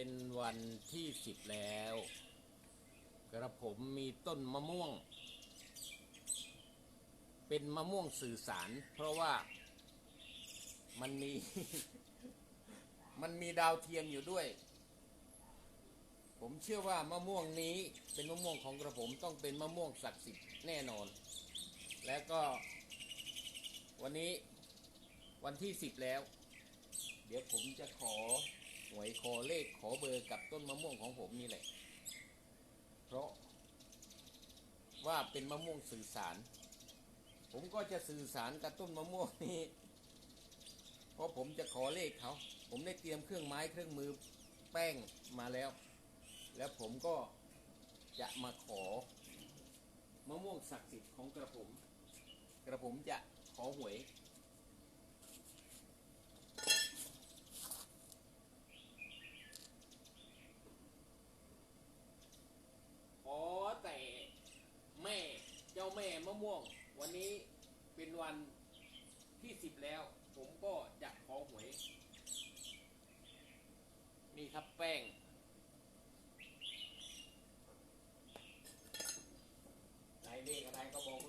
เป็นวันที่สิบแล้ว กระผมมีต้นมะม่วง เป็นมะม่วงสื่อสาร เพราะว่ามันมี มันมีดาวเทียมอยู่ด้วย ผมเชื่อว่ามะม่วงนี้เป็นมะม่วงของกระผมต้องเป็นมะม่วงศักดิ์สิทธิ์แน่นอน และก็วันนี้วันที่สิบแล้ว เดี๋ยวผมจะขอ หวยขอเลขขอเบอร์กับต้นมะม่วงของผมนี่แหละ เพราะว่าเป็นมะม่วงสื่อสาร ผมก็จะสื่อสารกับต้นมะม่วงนี้เพราะผมจะขอเลขเขา ผมได้เตรียมเครื่องไม้เครื่องมือแป้งมาแล้ว แล้วผมก็จะมาขอมะม่วงศักดิ์สิทธิ์ของกระผม กระผมจะขอหวย ขอแต่แม่เจ้าแมะม่วง วันนี้เป็นวันที่สิบแล้ว ผมก็จะขอหวย นี่ครับแป้ง ไหนเลขอะไรก็บอก